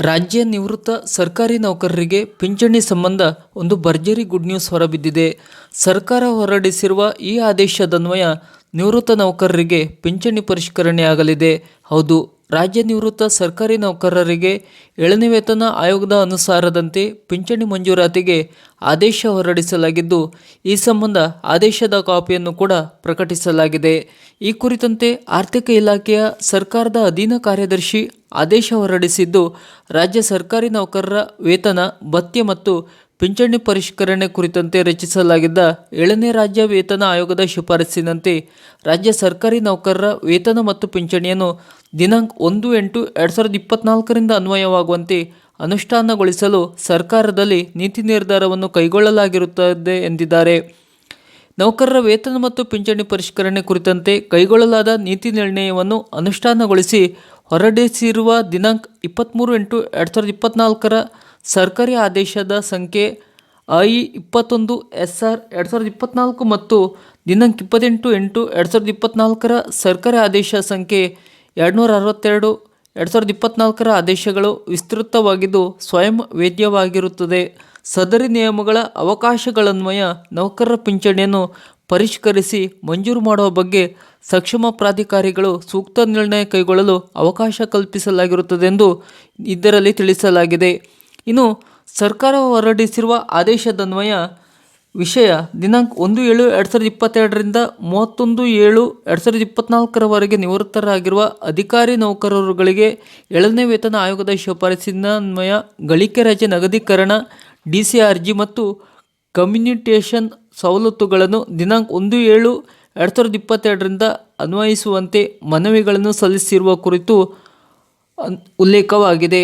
ರಾಜ್ಯ ನಿವೃತ್ತ ಸರ್ಕಾರಿ ನೌಕರರಿಗೆ ಪಿಂಚಣಿ ಸಂಬಂಧ ಒಂದು ಭರ್ಜರಿ ಗುಡ್ ನ್ಯೂಸ್ ಹೊರಬಿದ್ದಿದೆ. ಸರ್ಕಾರ ಹೊರಡಿಸಿರುವ ಈ ಆದೇಶದನ್ವಯ ನಿವೃತ್ತ ನೌಕರರಿಗೆ ಪಿಂಚಣಿ ಪರಿಷ್ಕರಣೆಯಾಗಲಿದೆ. ಹೌದು ರಾಜ್ಯ ನಿವೃತ್ತ ಸರ್ಕಾರಿ ನೌಕರರಿಗೆ ಏಳನೇ ವೇತನ ಆಯೋಗದ ಅನುಸಾರದಂತೆ ಪಿಂಚಣಿ ಮಂಜೂರಾತಿಗೆ ಆದೇಶ ಹೊರಡಿಸಲಾಗಿದ್ದು, ಈ ಸಂಬಂಧ ಆದೇಶದ ಕಾಪಿಯನ್ನು ಕೂಡ ಪ್ರಕಟಿಸಲಾಗಿದೆ. ಈ ಕುರಿತಂತೆ ಆರ್ಥಿಕ ಇಲಾಖೆಯ ಸರ್ಕಾರದ ಅಧೀನ ಕಾರ್ಯದರ್ಶಿ ಆದೇಶ ಹೊರಡಿಸಿದ್ದು, ರಾಜ್ಯ ಸರ್ಕಾರಿ ನೌಕರರ ವೇತನ, ಭತ್ಯೆ ಮತ್ತು ಪಿಂಚಣಿ ಪರಿಷ್ಕರಣೆ ಕುರಿತಂತೆ ರಚಿಸಲಾಗಿದ್ದ ಏಳನೇ ರಾಜ್ಯ ವೇತನ ಆಯೋಗದ ಶಿಫಾರಸ್ಸಿನಂತೆ ರಾಜ್ಯ ಸರ್ಕಾರಿ ನೌಕರರ ವೇತನ ಮತ್ತು ಪಿಂಚಣಿಯನ್ನು ದಿನಾಂಕ ಒಂದು ಎಂಟು ಎರಡು ಸಾವಿರದ ಇಪ್ಪತ್ನಾಲ್ಕರಿಂದ ಅನ್ವಯವಾಗುವಂತೆ ಅನುಷ್ಠಾನಗೊಳಿಸಲು ಸರ್ಕಾರದಲ್ಲಿ ನೀತಿ ನಿರ್ಧಾರವನ್ನು ಕೈಗೊಳ್ಳಲಾಗಿರುತ್ತದೆ ಎಂದಿದ್ದಾರೆ. ನೌಕರರ ವೇತನ ಮತ್ತು ಪಿಂಚಣಿ ಪರಿಷ್ಕರಣೆ ಕುರಿತಂತೆ ಕೈಗೊಳ್ಳಲಾದ ನೀತಿ ನಿರ್ಣಯವನ್ನು ಅನುಷ್ಠಾನಗೊಳಿಸಿ ಹೊರಡಿಸಿರುವ ದಿನಾಂಕ ಇಪ್ಪತ್ತ್ಮೂರು ಎಂಟು ಎರಡು ಸಾವಿರದ ಇಪ್ಪತ್ತ್ನಾಲ್ಕರ ಸರ್ಕಾರಿ ಆದೇಶದ ಸಂಖ್ಯೆ ಐ ಇಪ್ಪತ್ತೊಂದು ಎಸ್ ಆರ್ ಎರಡು ಸಾವಿರದ ಇಪ್ಪತ್ತ್ನಾಲ್ಕು ಮತ್ತು ದಿನಾಂಕ ಇಪ್ಪತ್ತೆಂಟು ಎಂಟು ಎರಡು ಸಾವಿರದ ಇಪ್ಪತ್ತ್ನಾಲ್ಕರ ಸರ್ಕಾರಿ ಆದೇಶ ಸಂಖ್ಯೆ ಎರಡುನೂರ ಅರವತ್ತೆರಡು ಎರಡು ಸಾವಿರದ ಇಪ್ಪತ್ತ್ನಾಲ್ಕರ ಆದೇಶಗಳು ವಿಸ್ತೃತವಾಗಿದ್ದು ಸ್ವಯಂ ವೇದ್ಯವಾಗಿರುತ್ತದೆ. ಸದರಿ ನಿಯಮಗಳ ಅವಕಾಶಗಳನ್ವಯ ನೌಕರರ ಪಿಂಚಣಿಯನ್ನು ಪರಿಷ್ಕರಿಸಿ ಮಂಜೂರು ಮಾಡುವ ಬಗ್ಗೆ ಸಕ್ಷಮ ಪ್ರಾಧಿಕಾರಿಗಳು ಸೂಕ್ತ ನಿರ್ಣಯ ಕೈಗೊಳ್ಳಲು ಅವಕಾಶ ಕಲ್ಪಿಸಲಾಗಿರುತ್ತದೆ ಎಂದು ಇದರಲ್ಲಿ ತಿಳಿಸಲಾಗಿದೆ. ಇನ್ನು ಸರ್ಕಾರ ಹೊರಡಿಸಿರುವ ಆದೇಶದನ್ವಯ ವಿಷಯ ದಿನಾಂಕ ಒಂದು ಏಳು ಎರಡು ಸಾವಿರದ ಇಪ್ಪತ್ತೆರಡರಿಂದ ಮೂವತ್ತೊಂದು ಏಳು ಎರಡು ಸಾವಿರದ ಇಪ್ಪತ್ತ್ನಾಲ್ಕರವರೆಗೆ ನಿವೃತ್ತರಾಗಿರುವ ಅಧಿಕಾರಿ ನೌಕರರುಗಳಿಗೆ ಏಳನೇ ವೇತನ ಆಯೋಗದ ಶಿಫಾರಸಿನನ್ವಯ ಗಳಿಕೆ ರಜೆ ನಗದೀಕರಣ ಡಿ ಸಿ ಅರ್ಜಿ ಮತ್ತು ಕಮ್ಯುನಿಟೇಷನ್ ಸವಲತ್ತುಗಳನ್ನು ದಿನಾಂಕ ಒಂದು ಏಳು ಎರಡು ಸಾವಿರದ ಇಪ್ಪತ್ತೆರಡರಿಂದ ಅನ್ವಯಿಸುವಂತೆ ಮನವಿಗಳನ್ನು ಸಲ್ಲಿಸಿರುವ ಕುರಿತು ಉಲ್ಲೇಖವಾಗಿದೆ.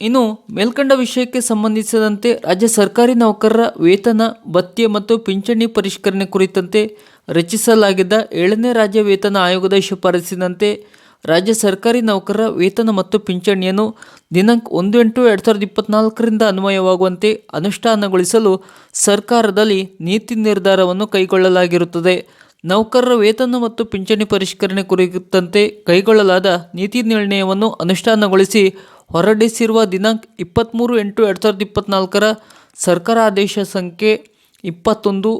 ಇನ್ನು ಮೇಲ್ಕಂಡ ವಿಷಯಕ್ಕೆ ಸಂಬಂಧಿಸಿದಂತೆ ರಾಜ್ಯ ಸರ್ಕಾರಿ ನೌಕರರ ವೇತನ, ಭತ್ಯೆ ಮತ್ತು ಪಿಂಚಣಿ ಪರಿಷ್ಕರಣೆ ಕುರಿತಂತೆ ರಚಿಸಲಾಗಿದ್ದ ಏಳನೇ ರಾಜ್ಯ ವೇತನ ಆಯೋಗದ ಶಿಫಾರಸಿನಂತೆ ರಾಜ್ಯ ಸರ್ಕಾರಿ ನೌಕರರ ವೇತನ ಮತ್ತು ಪಿಂಚಣಿಯನ್ನು ದಿನಾಂಕ ಒಂದು ಎಂಟು ಎರಡು ಸಾವಿರದ ಇಪ್ಪತ್ನಾಲ್ಕರಿಂದ ಅನ್ವಯವಾಗುವಂತೆ ಅನುಷ್ಠಾನಗೊಳಿಸಲು ಸರ್ಕಾರದಲ್ಲಿ ನೀತಿ ನಿರ್ಧಾರವನ್ನು ಕೈಗೊಳ್ಳಲಾಗಿರುತ್ತದೆ. ನೌಕರರ ವೇತನ ಮತ್ತು ಪಿಂಚಣಿ ಪರಿಷ್ಕರಣೆ ಕುರಿತಂತೆ ಕೈಗೊಳ್ಳಲಾದ ನೀತಿ ನಿರ್ಣಯವನ್ನು ಅನುಷ್ಠಾನಗೊಳಿಸಿ ಹೊರಡಿಸಿರುವ ದಿನಾಂಕ ಇಪ್ಪತ್ತ್ಮೂರು ಎಂಟು ಎರಡು ಸಾವಿರದ ಇಪ್ಪತ್ತ್ನಾಲ್ಕರ ಸರ್ಕಾರ ಆದೇಶ ಸಂಖ್ಯೆ ಇಪ್ಪತ್ತೊಂದು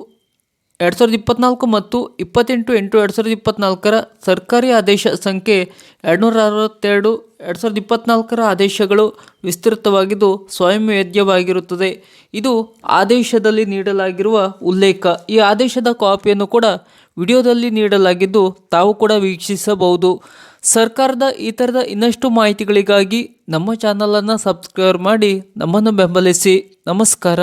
ಎರಡು ಸಾವಿರದ ಇಪ್ಪತ್ನಾಲ್ಕು ಮತ್ತು ಇಪ್ಪತ್ತೆಂಟು ಎಂಟು ಎರಡು ಸಾವಿರದ ಇಪ್ಪತ್ನಾಲ್ಕರ ಸರ್ಕಾರಿ ಆದೇಶ ಸಂಖ್ಯೆ ಎರಡುನೂರ ಅರವತ್ತೆರಡು ಎರಡು ಸಾವಿರದ ಇಪ್ಪತ್ನಾಲ್ಕರ ಆದೇಶಗಳು ವಿಸ್ತೃತವಾಗಿದ್ದು ಸ್ವಯಂ ವೇದ್ಯವಾಗಿರುತ್ತದೆ ಇದು ಆದೇಶದಲ್ಲಿ ನೀಡಲಾಗಿರುವ ಉಲ್ಲೇಖ. ಈ ಆದೇಶದ ಕಾಪಿಯನ್ನು ಕೂಡ ವಿಡಿಯೋದಲ್ಲಿ ನೀಡಲಾಗಿದ್ದು ತಾವು ಕೂಡ ವೀಕ್ಷಿಸಬಹುದು. ಸರ್ಕಾರದ ಈ ಥರದ ಇನ್ನಷ್ಟು ಮಾಹಿತಿಗಳಿಗಾಗಿ ನಮ್ಮ ಚಾನಲನ್ನು ಸಬ್ಸ್ಕ್ರೈಬ್ ಮಾಡಿ ನಮ್ಮನ್ನು ಬೆಂಬಲಿಸಿ. ನಮಸ್ಕಾರ.